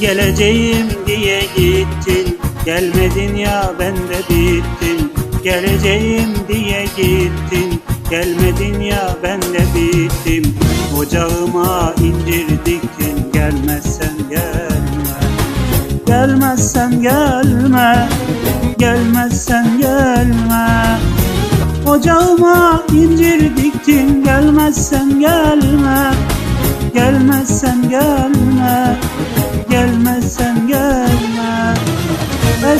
Geleceğim diye gittin. Gelmedin ya ben de bittim. Geleceğim diye gittin. Gelmedin ya ben de bittim. Ocağıma incir diktin Gelmezsen gelme. Gelmezsen gelme. Gelmezsen gelme. Ocağıma incir diktin Gelmezsen gelme. Gelmezsen gelme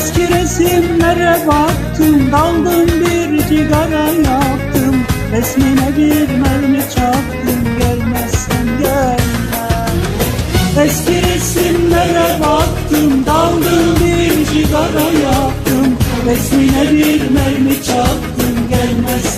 Eski resimlere baktım Daldım bir cigara yaktım Resmine bir mermi çaktım Gelmezsen gelme Eski resimlere baktım Daldım bir cigara yaktım Resmine bir mermi çaktım Gelmezsen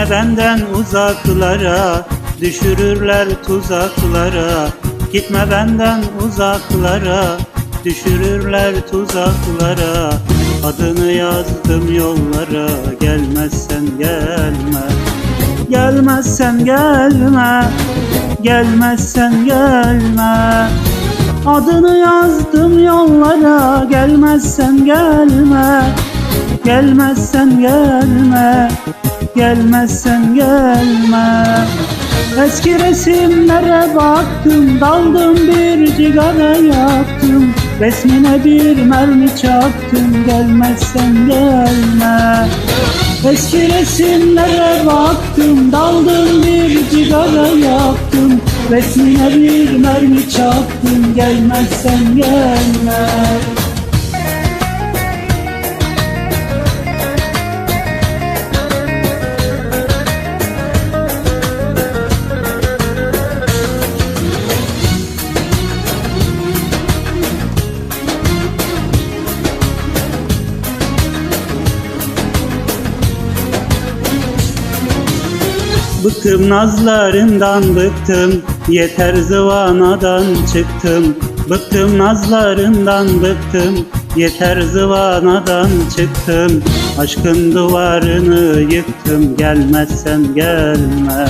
Gitme benden uzaklara Düşürürler tuzaklara. Gitme benden uzaklara Düşürürler tuzaklara. Adını yazdım yollara Gelmezsen gelme. Gelmezsen gelme Gelmezsen gelme. Adını yazdım yollara Gelmezsen gelme. Gelmezsen gelme Gelmezsen gelme. Eski resimlere baktım Daldım bir cigara yaktım. Resmine bir mermi çaktım Gelmezsen gelme. Eski resimlere baktım Daldım bir cigara yaktım. Resmine bir mermi çaktım Gelmezsen gelme Bıktım nazlarından bıktım Yeter zıvanadan çıktım. Bıktım nazlarından bıktım Yeter zıvanadan çıktım. Aşkın duvarını yıktım Gelmezsen gelme.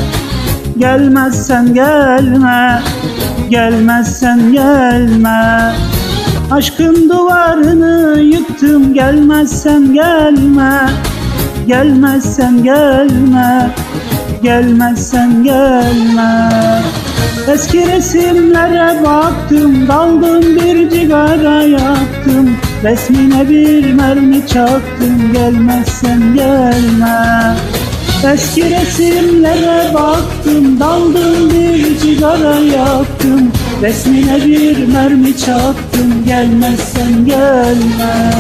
Gelmezsen gelme Gelmezsen gelme. Aşkın duvarını yıktım Gelmezsen gelme. Gelmezsen gelme Gelmezsen gelme. Eski resimlere baktım Daldım bir cigara yaktım. Resmine bir mermi çaktım Gelmezsen gelme. Eski resimlere baktım Daldım bir cigara yaktım. Resmine bir mermi çaktım Gelmezsen gelme